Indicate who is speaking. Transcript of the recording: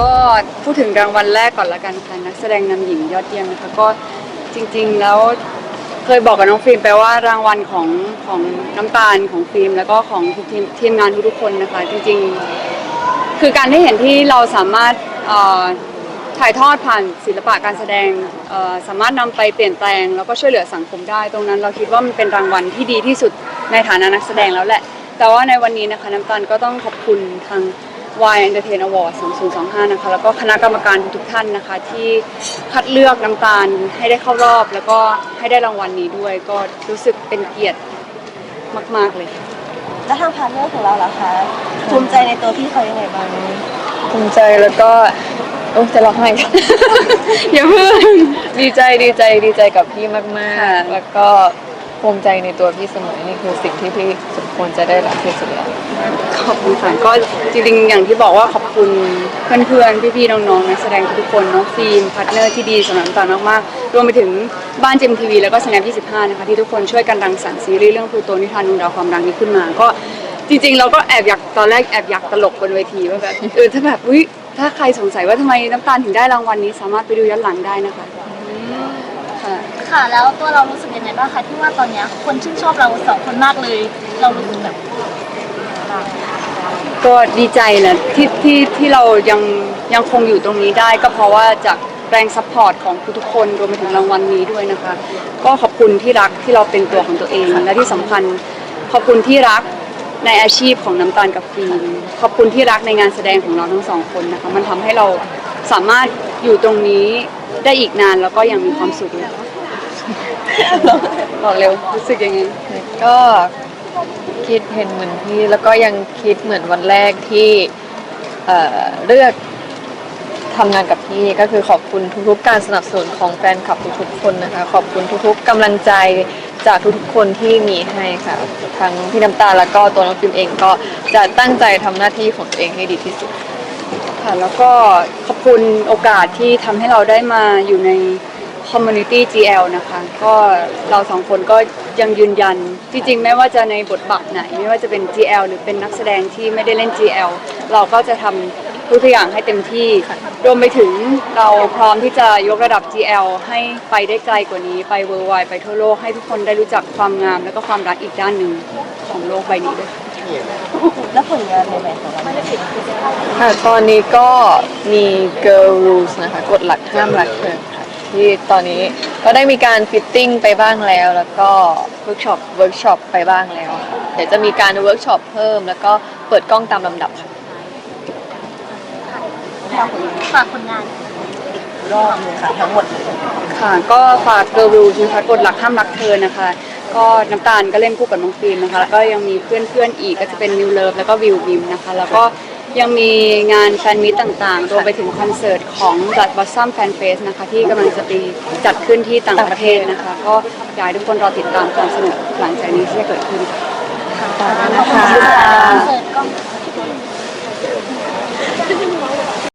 Speaker 1: ก็พูดถึงรางวัลแรกก่อนละกันค่ะนักแสดงนำหญิงยอดเยี่ยมนะคะก็จริง ๆ แล้วเคยบอกกับน้องฟิล์มไปว่ารางวัลของของน้ำตาลของฟิล์มแล้วก็ของทีมทีมงานทุกๆคนนะคะ จริง ๆ คือการได้เห็นที่เราสามารถเอ่อถ่ายทอดผ่านศิลปะการแสดงเอ่อสามารถนำไปเปลี่ยนแปลง แล้วก็ช่วยเหลือสังคมได้ ตรงนั้นเราคิดว่ามันเป็นรางวัลที่ดีที่สุดในฐานะนักแสดงแล้วแหละ แต่ว่าในวันนี้นะคะน้ำตาลก็ต้องขอบคุณทาง Y Entertain Award 2025 นะคะ แล้วก็คณะกรรมการทุกๆท่านนะคะ ที่คัดเลือกน้ำตาลให้ได้เข้ารอบ แล้วก็ให้ได้รางวัลนี้ด้วย ก็รู้สึกเป็นเกียรติมาก ๆ เลยค่ะ
Speaker 2: แล้วทางพาร์ทเนอร์ของเราล่ะคะภูมิใจในตัวพี่เขายังไงบ้าง
Speaker 3: ภูมิใจแล้วก็โอ้จะร้องไห้กัน
Speaker 1: อย่าเพิ่ง
Speaker 3: ดีใจดีใจดีใจกับพี่มาก
Speaker 1: ค่ะ
Speaker 3: ๆแล้วก็ ภูมิใจในตัวพี่เสมอนี่คือสิ่งที่พี่สมควรจะได้รับที่สุดแล้ว
Speaker 1: ขอบคุณค่ะก็จริงๆอย่างที่บอกว่าขอบคุณเพื่อนๆพี่ๆน้องๆนักแสดงทุกคนน้องฟิล์มพาร์ทเนอร์ที่ดีสำหรับน้ำตาลมากๆรวมไปถึงบ้านเจมทีวีแล้วก็สแนป25นะคะที่ทุกคนช่วยกันรังสรรค์ซีรีส์เรื่องพลูโตนิทานดวงดาวความรักนี้ขึ้นมา ก็จริง ๆ เราก็แอบอยากตอนแรกแอบอยากตลกบนเวทีว่าแบบเออถ้าแบบอุ้ยถ้าใครสงสัยว่าทำไมน้ำตาลถึงได้รางวัลนี้ สามารถไปดูย้อนหลังได้นะคะ ค่ะ
Speaker 4: แล้วตัวเรารู้สึกยังไงบ้างคะที่ว่าตอนเนี้ยคนชื่นชอบเราสองคนมากเลย เรารู้สึกแบบ
Speaker 1: ก็ดีใจนะที่ที่ที่เรายังยังคงอยู่ตรงนี้ได้ ก็เพราะว่าจากแรงซัพพอร์ตของทุกๆคนรวมไปถึงรางวัลนี้ด้วยนะคะ ก็ขอบคุณที่รักที่เราเป็นตัวของตัวเอง และที่สำคัญขอบคุณที่รักในอาชีพของน้ำตาลกับฟิล์มขอบคุณที่รักในงานแสดงของเราทั้งสองคนนะคะมันทำให้เราสามารถอยู่ตรงนี้ได้อีกนานแล้วก็ยังมีความสุขเลย บอกเร็วรู้สึกยังไง
Speaker 3: ก็คิดเห็นเหมือนพี่แล้วก็ยังคิดเหมือนวันแรกที่เอ่อเลือกทำงานกับพี่ก็คือขอบคุณทุกๆการสนับสนุนของแฟนคลับทุกๆคนนะคะ ขอบคุณทุกๆกำลังใจจากทุกๆคนที่มีให้ค่ะทั้งพี่น้ำตาลแล้วก็ตัวน้องฟิล์มเองก็จะตั้งใจทำหน้าที่ของตัวเองให้ดีที่สุด
Speaker 1: ค่ะแล้วก็ขอบคุณโอกาสที่ทำให้เราได้มาอยู่ใน Community GL นะคะ ก็เราสองคนก็ยังยืนยัน จริงๆ ไม่ว่าจะในบทบาทไหน ไม่ว่าจะเป็น GL หรือเป็นนักแสดงที่ไม่ได้เล่น GL เราก็จะทำทุกอย่างให้เต็มที่ รวมไปถึงเราพร้อมที่จะยกระดับ GL ให้ไปได้ไกลกว่านี้ ไปเวอร์ไวไปทั่วโลก ให้ทุกคนได้รู้จักความงาม และก็ความรักอีกด้านหนึ่งของโลกใบนี้ด้วยค่ะ
Speaker 2: แล้วผลงานใหม่ๆของเรา
Speaker 3: ค่ะตอนนี้ก็มี Girl Rules นะคะกฎหลักห้ามรักเธอค่ะ ที่ตอนนี้ก็ได้มีการฟิตติ้งไปบ้างแล้ว แล้วก็เวิร์กช็อปเวิร์กช็อปไปบ้างแล้วค่ะเดี๋ยวจะมีการเวิร์กช็อปเพิ่ม แล้วก็เปิดกล้องตามลำดับค่ะ
Speaker 4: ฝากผลงาน
Speaker 2: รอบค่ะทั้งหมด
Speaker 1: ค่ะก็ฝากเดรูนะคะกฎหลักห้ามรักเธอนะคะ ก็น้ำตาลก็เล่นคู่กับน้องฟิล์มนะคะแล้วก็ยังมีเพื่อนๆอีกก็จะเป็นนิวเลิฟแล้วก็วิวบิมนะคะ แล้วก็ ยังมีงานแฟนมิตต่างๆ รวมไปถึงคอนเสิร์ตของจัดบัสซัมแฟนเฟสนะคะ ที่กำลังจะไปจัดขึ้นที่ต่างประเทศนะคะ ก็อยากให้ทุกคนรอติดตามความสนุกหลังจากนี้ที่จะเกิดขึ้นค่ะ
Speaker 4: เปิดกล้อง